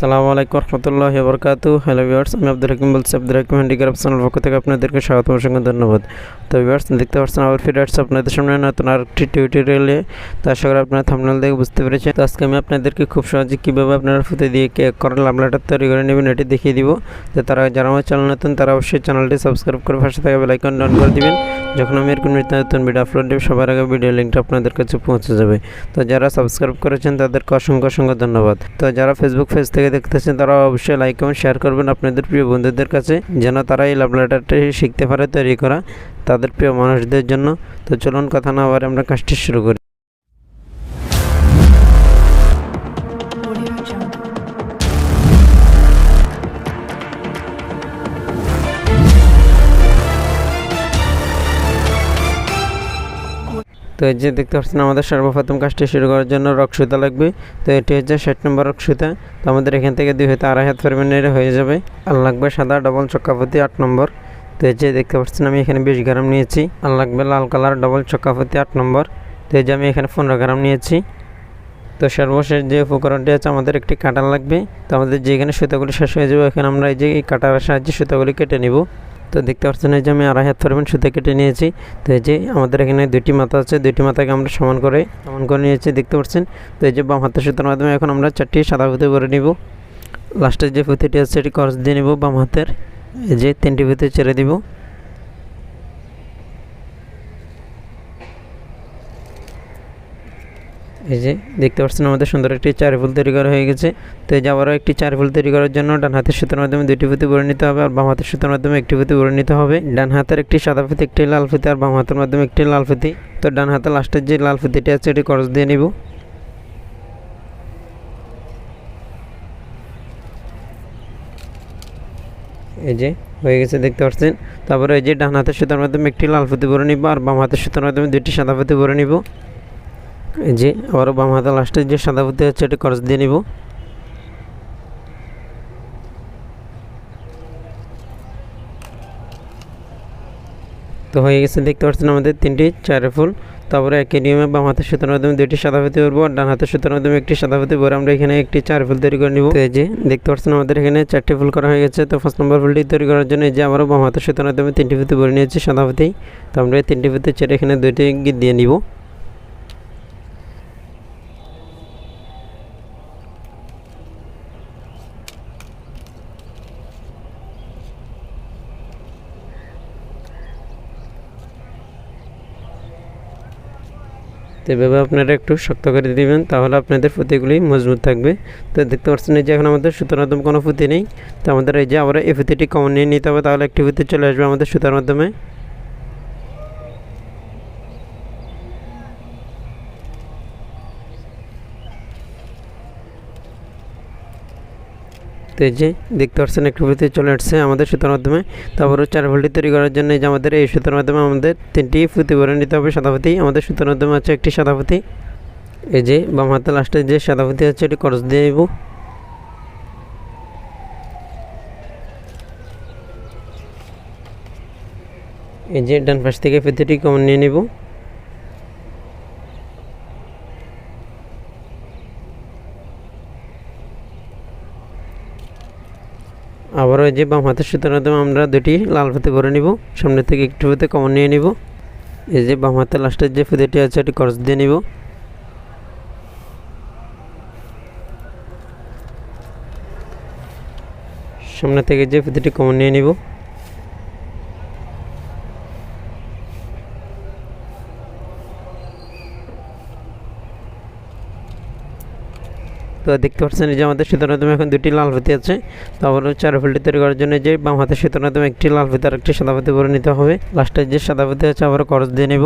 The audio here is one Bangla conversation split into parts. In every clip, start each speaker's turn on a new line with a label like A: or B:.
A: আসসালামু আলাইকুম রহমতুল্লাহ বরকাতু হ্যালো ভিউয়ার্স আমি আব্দুল হাকিম বলছি। আব্দুল হাকিম হ্যান্ডিক্রাফট চ্যানেল পক্ষ থেকে আপনাদেরকে স্বাগত অসংখ্য ধন্যবাদ। তো ভিউয়ার্স দেখতে পাচ্ছেন আবার ফিরে আসছে আপনাদের সামনে নতুন আরেকটি টিউটোরিয়ালে তো আশা করি আপনারা থামনেল দেখে বুঝতে পেরেছেন। তো আজকে আমি আপনাদেরকে খুব সহজে কীভাবে আপনারা ফুতে দিয়ে কেক করার লামলাটা তৈরি করে নেবেন, এটি দেখিয়ে দিব। তো তারা যারা আমার চ্যানেল নতুন, তারা অবশ্যই চ্যানেলটি সাবস্ক্রাইব করে পাশে থাকা বেলাইকন ডাউন করে দিবেন। যখন আমি এরকম নিত্য নতুন ভিডিও আপলোড দেব, সবার আগে ভিডিও লিঙ্কটা আপনাদের কাছে পৌঁছে যাবে। তো যারা সাবস্ক্রাইব করেছেন, তাদেরকে অসংখ্য অসংখ্য ধন্যবাদ। তো যারা ফেসবুক পেজ থেকে দেখতেছেন, তারা অবশ্যই লাইক এবং শেয়ার করবেন আপনাদের প্রিয় বন্ধুদের কাছে, যেন তারা এই লাভ লেটারটি শিখতে পারে, তৈরি করা তাদের প্রিয় মানুষদের জন্য। তো চলুন কথা না আবার আমরা কাজটি শুরু করি। তো এই যে দেখতে পাচ্ছেন, আমাদের সর্বপ্রথম কাজটি শুরু করার জন্য রক সুতা লাগবে। তো এটি হচ্ছে ষাট নম্বর রক সুতা। তো আমাদের এখান থেকে দুই হতে, আড়াই হাত পরিমাণের হয়ে যাবে। আর লাগবে সাদা ডবল চক্কাপতি আট নম্বর। তো এই যে দেখতে পাচ্ছেন, আমি এখানে বিশ গ্রাম নিয়েছি। আর লাগবে লাল কালার ডবল চক্কাপতি আট নম্বর। তো এই যে আমি এখানে পনেরো গ্রাম নিয়েছি। তো সর্বশেষ যে উপকরণটি আছে, আমাদের একটি কাটার লাগবে। তো আমাদের যেখানে সুতাগুলি শেষ হয়ে যাবে এখানে আমরা এই যে এই কাটার সাহায্যে সুতাগুলি কেটে নিব। তো দেখতে পাচ্ছেন এই যে আমি আড়াই হাত পরিমাণ সুতো কেটে নিয়েছি। তো এই যে আমাদের এখানে দুটি মাথা আছে দুটি মাথাকে আমরা সমান করে সমান করে নিয়েছি, দেখতে পাচ্ছেন? তো এই যে বাম হাতের সুতার মাধ্যমে এখন আমরা চারটি সাদা পুঁতি করে নিব। লাস্টের যে পুঁতিটি আছে, সেটি খরচ দিয়ে নিব বাম হাতের। এই যে তিনটি পুঁতি ছেড়ে দিব। এই যে দেখতে পাচ্ছেন আমাদের সুন্দর একটি চার ফুল তৈরি করা হয়ে গেছে। তো এই যে আবারও একটি চার ফুল তৈরি করার জন্য ডান হাতের সুতার মাধ্যমে দুটি পুঁতি ভরে নিতে হবে আর বাম হাতের সুতার মাধ্যমে একটি পুঁতি ভরে নিতে হবে। ডান হাতের একটি সাদা পুঁতি, একটি লাল পুঁতি আর বাম হাতের মাধ্যমে একটি লাল ফুতি তো ডান হাতের লাস্টের যে লাল পুঁতিটি আছে এটি খরচ দিয়ে নিব। এই যে হয়ে গেছে দেখতে পাচ্ছেন। তারপরে এই যে ডান হাতের সুতার মাধ্যমে একটি লাল ফুতি ভরে নিব আর বাম হাতের সুতার মাধ্যমে দুটি সাদা পুঁতি ভরে নিব। যে আবারও বাম হাতে লাস্টের যে সাদা পুঁতি আছে এটি খরচ দিয়ে নিব। তো হয়ে গেছে, দেখতে পাচ্ছেন আমাদের তিনটি, চার ফুল তারপরে একই নিয়মে বাম হাতের সুতার মাধ্যমে দুইটি সাদা পুঁতি ভরবো আর ডান হাতের সুতার মাধ্যমে একটি সাদা পুঁতি ভরে আমরা এখানে একটি চার ফুল তৈরি করে নিব। তো এই যে, দেখতে পাচ্ছেন আমাদের এখানে চারটি ফুল করা হয়ে গেছে। তো ফার্স্ট নম্বর ফুলটি তৈরি করার জন্য এই যে আবারও বাম হাতের সুতার মাধ্যমে তিনটি পুঁতি ভরে নিয়েছি সাদা পুঁতি তো আমরা এই তিনটি পুঁতি ছেড়ে এখানে দুইটি দিয়ে নিব। তো এভাবে আপনারা একটু শক্ত করে দিবেন, তাহলে আপনাদের পুঁতিগুলি মজবুত থাকবে। তো দেখতে পাচ্ছেন যে এখন আমাদের সুতার মাধ্যমে কোনো পুঁতি নেই। তো আমাদের এই যে আমরা এই পুঁতিটি কমন নিয়ে নিতে হবে, তাহলে একটি পুঁতি চলে আসবে আমাদের সুতার মাধ্যমে। তো এই যে দেখতে পাচ্ছেন, একটু পুঁতি চলে আসছে আমাদের সুতার মাধ্যমে। তারপরে চার ভোল্টি তৈরি করার জন্য যে আমাদের এই সুতার মাধ্যমে আমাদের তিনটি পুঁতি ভরে নিতে হবে সাদা পুঁতি। আমাদের সুতার মাধ্যমে আছে একটি সাদা পুঁতি। এই যে বাম হাতে লাস্টে যে সাদা পুঁতি আছে, এটি খরচ দিয়ে নেব। এই যে ডান পাশ থেকে পুঁতিটি কমন নিয়ে নেব। এই যে বাম হাতের সুতার মাধ্যমে আমরা দুটি লাল ফুতে ভরে নিব। সামনে থেকে একটু ফুতে কমন নিয়ে নিব। এই যে বাম হাতের লাস্টের যে ফুতেটি আছে, এটি খরচ দিয়ে নিব। সামনে থেকে যে ফুতেটি কমন নিয়ে নিব। তো দেখতে পাচ্ছেন এই যে আমাদের মাধ্যমে এখন দুটি লাল ফিতে আছে। তারপর চার ফুলটি তৈরি করার জন্য যে বাম হাতের মাধ্যমে একটি, লাল ফিতে আর একটি সাদা ফিতে ভরে নিতে হবে। লাস্টের যে সাদা ফিতে আছে আবার খরচ দিয়ে নেব।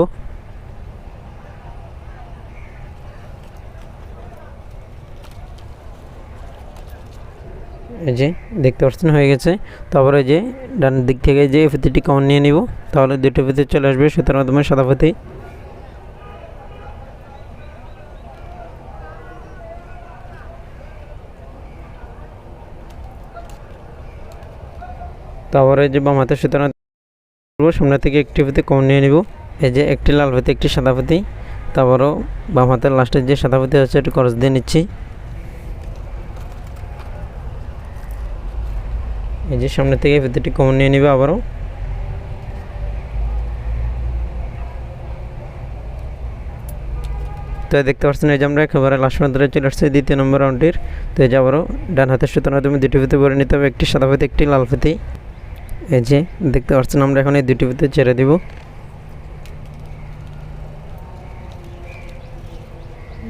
A: এই যে দেখতে পাচ্ছেন হয়ে গেছে। তারপরে যে ডান দিক থেকে যে ফিতিটি কমন নিয়ে নিব, তাহলে দুটো ফিতে চলে আসবে সুতরাং মাধ্যমে সাদা ফিতে তারপরে যে বাম হাতের সুতার সামনে থেকে একটি ফিতে কম নিয়ে নিব। এই যে একটি লাল ফিতে একটি সাদা ফিতে তারপরও বাম হাতের লাস্টের যে সাদা ফিতে আছে, একটু খরচ দিয়ে নিচ্ছি। এই যে সামনে থেকে প্রতিটি কমন নিয়ে নিবে আবারও। তো দেখতে পাচ্ছেন, এই যে আমরা একেবারে লাস্ট পর্যন্ত চলে আসছি দ্বিতীয় নম্বর রাউন্ডটির তো এই যে আবারও ডান হাতের সুতোর তুমি দুটি ফিতে ভরে নিতে হবে, একটি সাদা ফিতে একটি লাল ফিতে এই যে, দেখতে পাচ্ছেন, আমরা এখন এই দুটি ফিতে ছেড়ে দিব।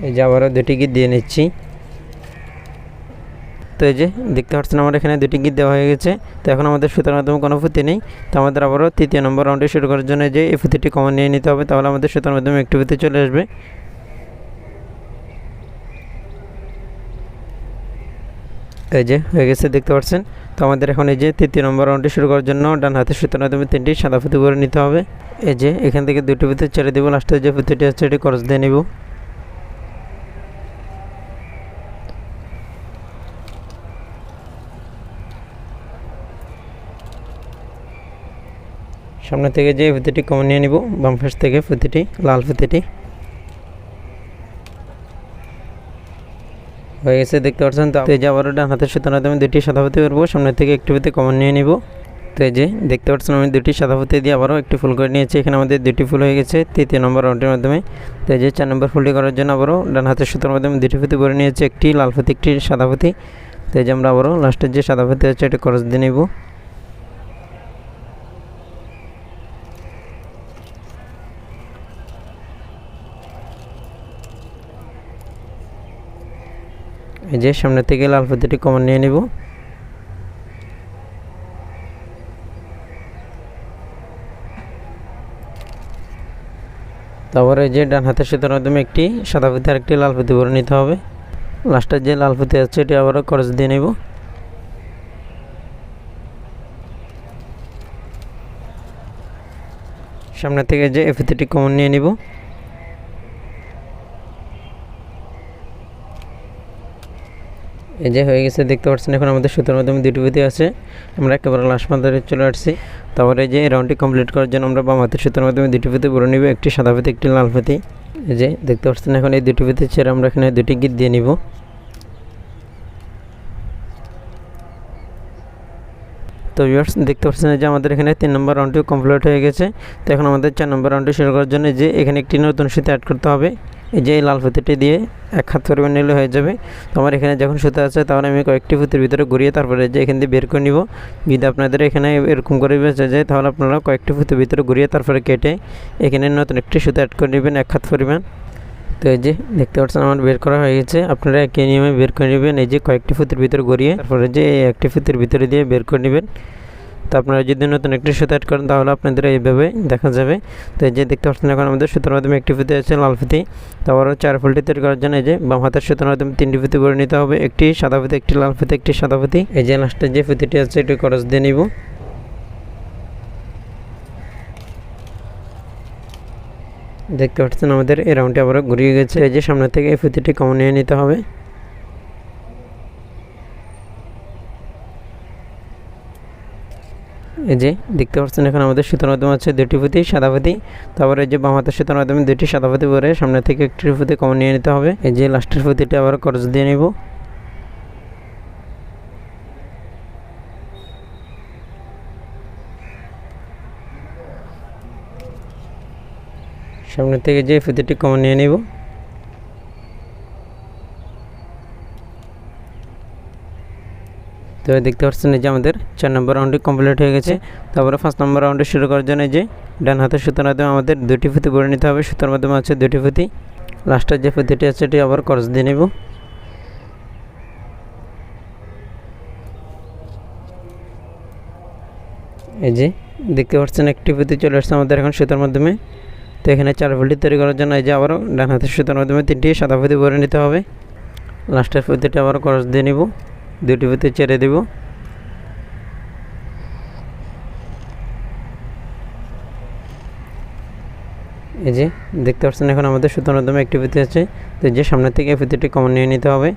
A: এই যে আবারও দুটি গিট দিয়ে নিচ্ছি। তো এই যে, দেখতে পাচ্ছেন, আমার এখানে দুটি গিট দেওয়া হয়ে গেছে। তো এখন আমাদের সুতার মাধ্যমে কোনো ফুতি নেই। তো আমাদের আবারও তৃতীয় নম্বর রাউন্ডে শুরু করার জন্য যে এই ফুতিটি কমন নিয়ে নিতে হবে, তাহলে আমাদের সুতার মাধ্যমে একটি ফুতি চলে আসবে। এই যে, হয়ে গেছে, দেখতে পাচ্ছেন? তো আমাদের এখন এই যে তৃতীয় নম্বর রাউন্ডে শুরু করার জন্য ডান হাতে সুতার মাধ্যমে তিনটি সাদা ফুতি করে নিতে হবে। এই যে, এখান থেকে দুটি ফুতি ছেড়ে দেবো লাস্টে যে ফুতিটি আছে, এটি খরচ দিয়ে নেব। সামনে থেকে যে ফুতিটি কমন নিয়ে নিব, বাম পাশ থেকে ফুতিটি, লাল ফুতিটি। হয়ে গেছে, দেখতে পাচ্ছেন? তো এই যে আবারও ডান হাতের সুতার মাধ্যমে দুটি সাদা ফুতি করব সামনের থেকে একটি ফুতি কমন নিয়ে নিব। তো এই যে দেখতে পাচ্ছেন, আমি দুটি সাদা ফুতি দিয়ে আবারও একটি ফুল করে নিয়েছি। এখানে আমাদের দুটি ফুল হয়ে গেছে, তৃতীয় নম্বর রাউন্ডের মাধ্যমে। তো এই যে চার নম্বর ফুলটি করার জন্য আবারও ডান হাতের সুতার মাধ্যমে দুটি ফুতি করে নিয়েছি। একটি লাল ফুতি, একটি সাদা ফুতি। তো এই যে আমরা আবারও লাস্টের যে সাদা ফুতি আছে, এটা খরচ দিয়ে নেব। এই যে সামনে থেকে লাল ফুতিটি কমন নিয়ে নিব। তারপরে যে ডান হাতের সুতার মাধ্যমে একটি সাদা ফুতি আর একটি লাল ফুতি ভরে নিতে হবে। লাস্টের যে লাল ফুতি আছে এটি আবারও খরচ দিয়ে নেব। সামনে থেকে যে এই ফুতিটি কমন নিয়ে নিব। এই যে হয়ে গেছে, দেখতে পাচ্ছেন এখন আমাদের সুতোর মাধ্যমে দুটি পুঁতি আছে। আমরা একেবারে লাস্ট মাথায় চলে আসছি। তারপরে যে রাউন্ডটি কমপ্লিট করার জন্য আমরা বাম হাতের সুতোর মাধ্যমে দুটি পুঁতি ভরে নিব। একটি সাদা পুঁতি একটি লাল পুঁতি এই যে দেখতে পাচ্ছেন এখন এই দুটি পুঁতি ছেড়ে আমরা এখানে দুটি গিট দিয়ে নিব। তো ভিউয়ার্স দেখতে পাচ্ছেন যে আমাদের এখানে তিন নম্বর রাউন্ডটি কমপ্লিট হয়ে গেছে। তো এখন আমাদের চার নম্বর রাউন্ডটি শুরু করার জন্য যে এখানে একটি নতুন সুতো অ্যাড করতে হবে। এই যে লাল ফুতিটি দিয়ে এক হাত পরিমাণ নিলে হয়ে যাবে। তো আমার এখানে যখন সুতো আছে তাহলে আমি কয়েকটি ফুতির ভিতরে ঘুরিয়ে তারপরে যে এখান দিয়ে বের করে নিব। যদি আপনাদের এখানে এরকম করে বেঁচে যায়, তাহলে আপনারা কয়েকটি ফুতির ভিতরে ঘুরিয়ে তারপরে কেটে এখানে নতুন একটি সুতো অ্যাড করে নেবেন এক হাত পরিমাণ। তো এই যে দেখতে পাচ্ছেন, আমার বের করা হয়ে গেছে। আপনারা একই নিয়মে বের করে নেবেন। এই যে কয়েকটি ফুতির ভিতরে গড়িয়ে তারপরে যে একটি ফুতির ভিতরে দিয়ে বের করে নেবেন। তো আপনারা যদি নতুন একটি সুতো অ্যাড করেন, তাহলে আপনাদের এইভাবে দেখা যাবে। তো এই যে দেখতে পাচ্ছেন এখন আমাদের সুতোর মাধ্যমে একটি ফুতি আছে, লাল ফুতি তারপরও চার ফুলটি তৈরি করার জন্য এই যে বাম হাতের সুতোর মাধ্যমে তিনটি ফুতি করে নিতে হবে। একটি সাদা ফুতি একটি লাল ফুতি একটি সাদা ফুতি এই যে লাস্টের যে ফুতিটি আছে, এটি খরচ দিয়ে নিব। দেখতে পাচ্ছেন আমাদের এই রাউন্ডটি আবারও ঘুরিয়ে গেছে। এই যে সামনে থেকে এই ফুতিটি কমন নিয়ে নিতে হবে। এই যে দেখতে পাচ্ছেন এখন আমাদের সুতার মাধ্যমে আছে দুটি পুঁতি, সাদা পুঁতি। তারপরে এই যে বাম হাতের মাধ্যমে দুটি সাদা পুঁতি পরে সামনে থেকে একটি পুঁতি কমন নিয়ে নিতে হবে। এই যে লাস্টের পুঁতিটা আবার খরচ দিয়ে নেব। সামনে থেকে যে পুঁতিটি কমন নিয়ে নেব। তো দেখতে পাচ্ছেন এই যে আমাদের চার নম্বর রাউন্ডটি কমপ্লিট হয়ে গেছে। তারপরে পাঁচ নম্বর রাউন্ডে শুরু করার জন্য যে ডান হাতের সুতার মাধ্যমে আমাদের দুটি ফুতি করে নিতে হবে। সুতার মাধ্যমে আছে দুটি ফুতি লাস্টের যে ফুতিটি আছে, এটি আবার খরচ দিয়ে নেব। এই যে দেখতে পাচ্ছেন একটি ফুতি চলে আসছে আমাদের এখন সুতার মাধ্যমে। তো এখানে চার ফুলটি তৈরি করার জন্য এই যে আবারও ডান হাতের সুতার মাধ্যমে তিনটি সাদা ফুতি ভরে নিতে হবে। লাস্টের ফুতিটি আবার খরচ দিয়ে নেব। দুটি ফুতি ছেড়ে দেব। এই যে, দেখতে পাচ্ছেন এখন আমাদের সুতার মাধ্যমে একটি পুঁতি আছে। তো যে সামনে থেকে এই কমন নিয়ে নিতে হবে।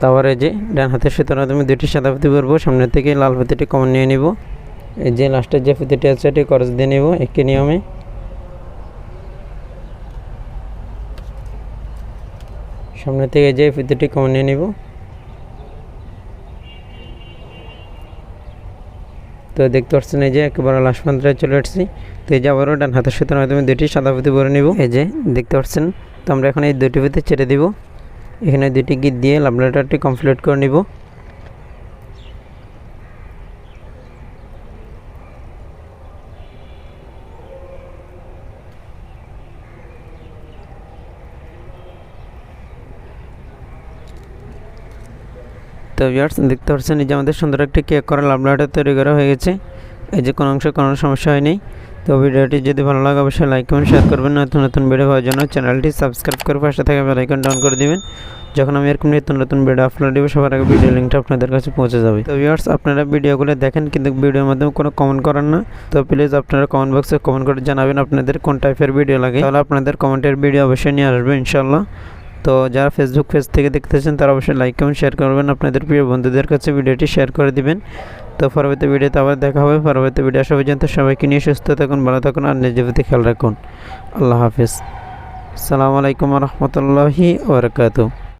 A: তারপরে যে, ডান হাতের সুতার মাধ্যমে দুটি সাদা পুঁতি পরবো, সামনের থেকে লাল পুঁতিটি কমন নিয়ে নিব। যে লাস্টের যে ফিতেটি আছে এটি খরচ দিয়ে নেব, একই নিয়মে। সামনে থেকে যে ফিতেটি কমে নিয়ে নিব। তো দেখতে পাচ্ছেন এই যে একেবারে লাস্ট পর্যন্ত চলে আসছি। তো এই যে আবারও ডান হাতের সুতার মাধ্যমে দুটি সাদা ফিতে ভরে নিব। এই যে দেখতে পাচ্ছেন, তো আমরা এখন এই দুটি ফিতে ছেড়ে দিব। এখানে দুটি গিট দিয়ে লাভ লেটারটি কমপ্লিট করে নিব। তো ভিউয়ার্স দেখতে পাচ্ছেন এই যে আমাদের সুন্দর একটি কেক করা লাভ লেটার তৈরি করা হয়ে গেছে। এই যে কোনো অংশে কোনো সমস্যা হয়নি। তো ভিডিওটি যদি ভালো লাগে, অবশ্যই লাইক কমেন্ট শেয়ার করবেন। নতুন নতুন ভিডিও পাওয়ার জন্য চ্যানেলটি সাবস্ক্রাইব করে পাশে থাকা বেল আইকন ডাউন করে দেবেন। যখন আমি এরকম নিত্য নতুন ভিডিও আপলোড দিব, সবার আগে ভিডিও লিঙ্কটা আপনাদের কাছে পৌঁছে যাবে। তো ভিউয়ার্স আপনারা ভিডিওগুলো দেখেন, কিন্তু ভিডিওর মাধ্যমে কোনো কমেন্ট করেন না। তো প্লিজ আপনারা কমেন্ট বক্সে কমেন্ট করে জানাবেন আপনাদের কোন টাইপের ভিডিও লাগে। তাহলে আপনাদের কমেন্টের ভিডিও অবশ্যই নিয়ে আসবে ইনশাল্লাহ তো যারা ফেসবুক পেজ থেকে দেখতেছেন, তারা অবশ্যই লাইক কমেন্ট শেয়ার করবেন। আপনাদের প্রিয় বন্ধুদের কাছে ভিডিওটি শেয়ার করে দিবেন। তো পরবর্তী ভিডিওতে আবার দেখা হবে। পরবর্তী ভিডিও আসা পর্যন্ত সবাইকে নিয়ে সুস্থ থাকুন, ভালো থাকুন আর নিজের প্রতি খেয়াল রাখুন। আল্লাহ হাফিজ। আসসালামু আলাইকুম রহমতুল্লাহি ওবরাকাতু